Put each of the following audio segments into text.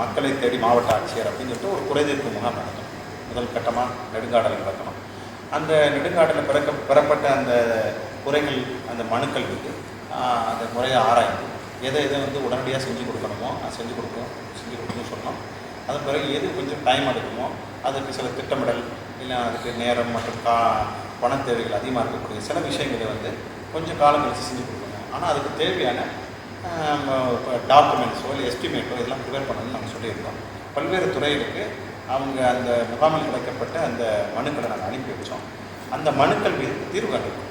மக்களை தேடி மாவட்ட ஆட்சியர் அப்படின்னு சொல்லிட்டு ஒரு குறைதீர்ப்பு முகாம் நடத்தணும் முதல் கட்டமாக நெடுங்காடலை நடக்கணும். அந்த நெடுங்காடலில் பிறக்க பெறப்பட்ட அந்த குறைகள் அந்த மனுக்கள் வந்து அந்த முறையை ஆராய்ந்து எதை எதை வந்து உடனடியாக செஞ்சு கொடுக்கணுமோ அது செஞ்சு கொடுக்கணும் செஞ்சு கொடுக்கணும்னு சொன்னோம். அதன் பிறகு எது கொஞ்சம் டைம் எடுக்குமோ அதுக்கு சில திட்டமிடல் இல்லை அதுக்கு நேரம் மற்றும் கா பண தேவைகள் அதிகமாக இருக்கக்கூடிய சில விஷயங்களை வந்து கொஞ்சம் காலம் கழித்து செஞ்சு கொடுக்கணும். ஆனால் அதுக்கு தேவையான டாக்குமெண்ட்ஸோ இல்லை எஸ்டிமேட்டோ இதெல்லாம் ப்ரிப்பேர் பண்ணணும்னு நாங்கள் சொல்லியிருந்தோம் பல்வேறு துறைகளுக்கு அவங்க அந்த முகாமில் கிடைக்கப்பட்ட அந்த மனுக்களை நாங்கள் அனுப்பி வச்சோம். அந்த மனுக்கள் மீது தீர்வு கண்டிருக்கோம்.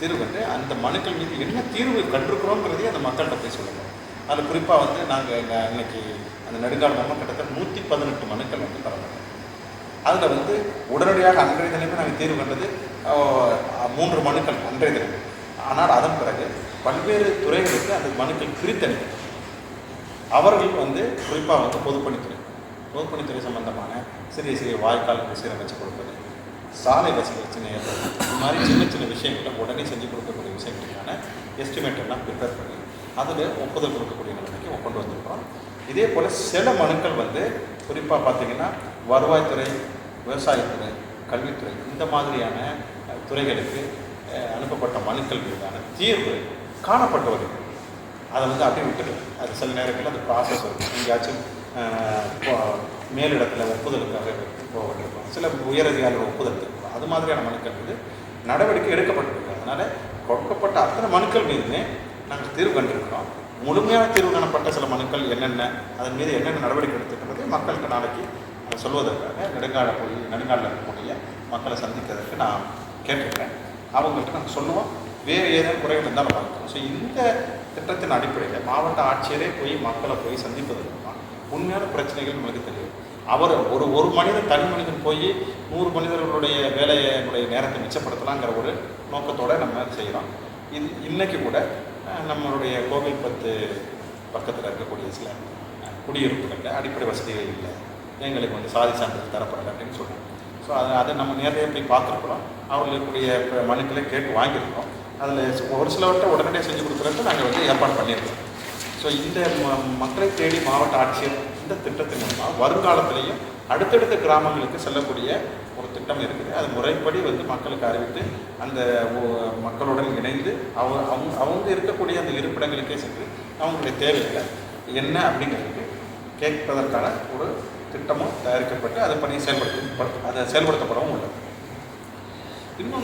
தீர்வு கண்டு அந்த மனுக்கள் மீது என்ன தீர்வு கண்டிருக்கிறோங்கிறதையும் அந்த மக்கள்கிட்ட போய் சொல்லணும் அதில் குறிப்பாக வந்து நாங்கள் எங்கள் இன்னைக்கு அந்த நெடுங்கால நம்ம கிட்டத்தட்ட நூற்றி பதினெட்டு மனுக்கள் வந்து பரவாயில்ல அதில் வந்து உடனடியாக அன்றைய தினமே நாங்கள் தீர்வு கண்டது மூன்று மனுக்கள் அன்றைய தினம். ஆனால் அதன் பிறகு பல்வேறு துறைகளுக்கு அந்த மனுக்கள் பிரித்தனர் அவர்கள் வந்து குறிப்பாக வந்து பொதுப்பணித்துறை பொதுப்பணித்துறை சம்பந்தமான சிறிய சிறிய வாய்க்கால் சீரமைச்சு கொடுப்பது சாலை வசதி பிரச்சனை ஏற்படுது இது மாதிரி சின்ன சின்ன விஷயங்களை உடனே செஞ்சு கொடுக்கக்கூடிய விஷயங்களுக்கான எஸ்டிமேட் எல்லாம் ப்ரிப்பேர் பண்ணி அதில் ஒப்புதல் கொடுக்கக்கூடிய நிலைமைக்கு கொண்டு வந்திருக்கிறோம். இதே போல் சில மனுக்கள் வந்து குறிப்பாக பார்த்திங்கன்னா வருவாய்த்துறை விவசாயத்துறை கல்வித்துறை இந்த மாதிரியான துறைகளுக்கு அனுப்பப்பட்ட மனுக்கள் மீதான தீர்வு காணப்பட்டு வருது அதை வந்து அப்படியே விட்டுட்டு அது சில நேரங்களில் அது ப்ராசஸ் இருக்கும் எங்கேயாச்சும் மேலிடத்தில் ஒப்புதலுக்காக போகப்பட்டிருக்கும் சில உயரதிகாரிகள் ஒப்புதல் இருக்கும் அது மாதிரியான மனுக்கள் மீது நடவடிக்கை எடுக்கப்பட்டிருக்கு. அதனால் கொடுக்கப்பட்ட அத்தனை மனுக்கள் மீதுமே நாங்கள் தீர்வு கண்டிருக்கிறோம். முழுமையான தீர்வு காணப்பட்ட சில மனுக்கள் என்னென்ன அதன் மீது என்னென்ன நடவடிக்கை எடுத்துக்கிறது மக்களுக்கு நாளைக்கு அதை சொல்வதற்காக நெடுங்கால போய் நெடுங்காலில் இருக்கக்கூடிய மக்களை சந்திக்கிறதுக்கு நான் கேட்டிருக்கேன் அவங்கள்ட்ட நாங்கள் சொல்லுவோம். வேறு ஏதேனும் குறைகள் இருந்தாலும் பார்க்கணும் ஸோ இந்த திட்டத்தின் அடிப்படையில் மாவட்ட ஆட்சியரே போய் மக்களை போய் சந்திப்பது மூலமாக உண்மையான பிரச்சனைகள் நம்மளுக்கு தெரியும். அவர் ஒரு ஒரு மனிதன் தனி மனிதன் போய் நூறு மனிதர்களுடைய வேலையினுடைய நேரத்தை மிச்சப்படுத்தலாங்கிற ஒரு நோக்கத்தோடு நம்ம செய்கிறோம் இது இன்றைக்கி கூட நம்மளுடைய கோவில் பத்து பக்கத்தில் இருக்கக்கூடிய சில குடியிருப்புகளில் அடிப்படை வசதிகள் இல்லை. எங்களுக்கு வந்து சாதி சான்றிதழ் தரப்படலை அப்படின்னு சொல்லுவோம் ஸோ அதை அதை நம்ம நேரடியாக போய் பார்த்துருக்குறோம். அவர்களுக்குரிய மனுக்களை கேட்டு வாங்கியிருக்கோம். அதில் ஒரு சிலவற்றை உடனடியாக செஞ்சு கொடுக்குறதுக்கு நாங்கள் வந்து ஏற்பாடு பண்ணியிருக்கோம். ஸோ இந்த ம- மக்களை தேடி மாவட்ட ஆட்சியர் இந்த திட்டத்தின் மூலமாக வருங்காலத்திலையும் அடுத்தடுத்த கிராமங்களுக்கு செல்லக்கூடிய ஒரு திட்டம் இருக்குது. அது முறைப்படி வந்து மக்களுக்கு அறிவித்து அந்த ஒ- மக்களுடன் இணைந்து அவங்க அவங்க அவங்க இருக்கக்கூடிய அந்த இருப்பிடங்களுக்கே சென்று அவங்களுடைய தேவைகளை என்ன அப்படிங்கிறதுக்கு கேட்பதற்கான ஒரு திட்டமும் தயாரிக்கப்பட்டு அதை பணி செயல்படுத்த அதை செயல்படுத்தப்படவும் உள்ளது. இன்னொன்று